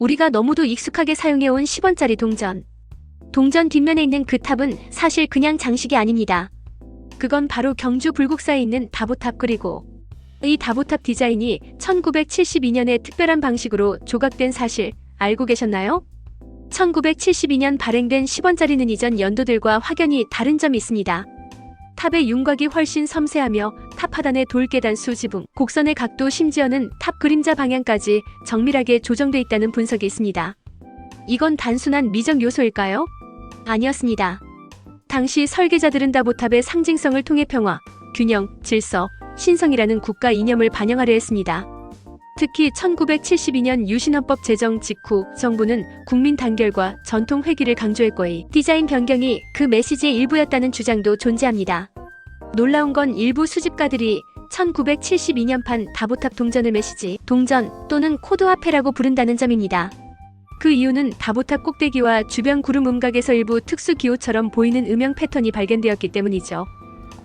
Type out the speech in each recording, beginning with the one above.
우리가 너무도 익숙하게 사용해온 10원짜리 동전. 동전 뒷면에 있는 그 탑은 사실 그냥 장식이 아닙니다. 그건 바로 경주 불국사에 있는 다보탑 그리고 이 다보탑 디자인이 1972년에 특별한 방식으로 조각된 사실 알고 계셨나요? 1972년 발행된 10원짜리는 이전 연도들과 확연히 다른 점이 있습니다. 탑의 윤곽이 훨씬 섬세하며 탑 하단의 돌계단 수지붕, 곡선의 각도 심지어는 탑 그림자 방향까지 정밀하게 조정돼 있다는 분석이 있습니다. 이건 단순한 미적 요소일까요? 아니었습니다. 당시 설계자들은 다보탑의 상징성을 통해 평화, 균형, 질서, 신성이라는 국가 이념을 반영하려 했습니다. 특히 1972년 유신헌법 제정 직후 정부는 국민 단결과 전통 회귀를 강조했고 이 디자인 변경이 그 메시지의 일부였다는 주장도 존재합니다. 놀라운 건 일부 수집가들이 1972년판 다보탑 동전을 메시지 동전 또는 코드화폐라고 부른다는 점입니다. 그 이유는 다보탑 꼭대기와 주변 구름 음각에서 일부 특수 기호처럼 보이는 음영 패턴이 발견되었기 때문이죠.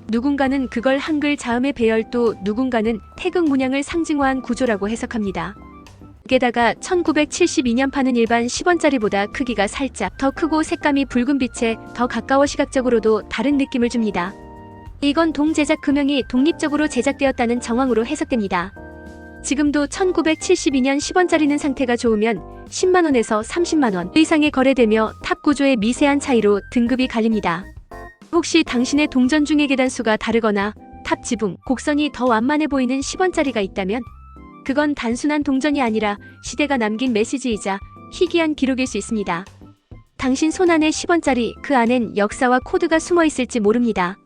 누군가는 그걸 한글 자음의 배열 또 누군가는 태극 문양을 상징화한 구조라고 해석합니다. 게다가 1972년판은 일반 10원짜리보다 크기가 살짝 더 크고 색감이 붉은 빛에 더 가까워 시각적으로도 다른 느낌을 줍니다. 이건 동제작 금형이 독립적으로 제작되었다는 정황으로 해석됩니다. 지금도 1972년 10원짜리는 상태가 좋으면 10만원에서 30만원 이상에 거래되며 탑 구조의 미세한 차이로 등급이 갈립니다. 혹시 당신의 동전 중의 계단수가 다르거나 탑 지붕, 곡선이 더 완만해 보이는 10원짜리가 있다면 그건 단순한 동전이 아니라 시대가 남긴 메시지이자 희귀한 기록일 수 있습니다. 당신 손안의 10원짜리 그 안엔 역사와 코드가 숨어 있을지 모릅니다.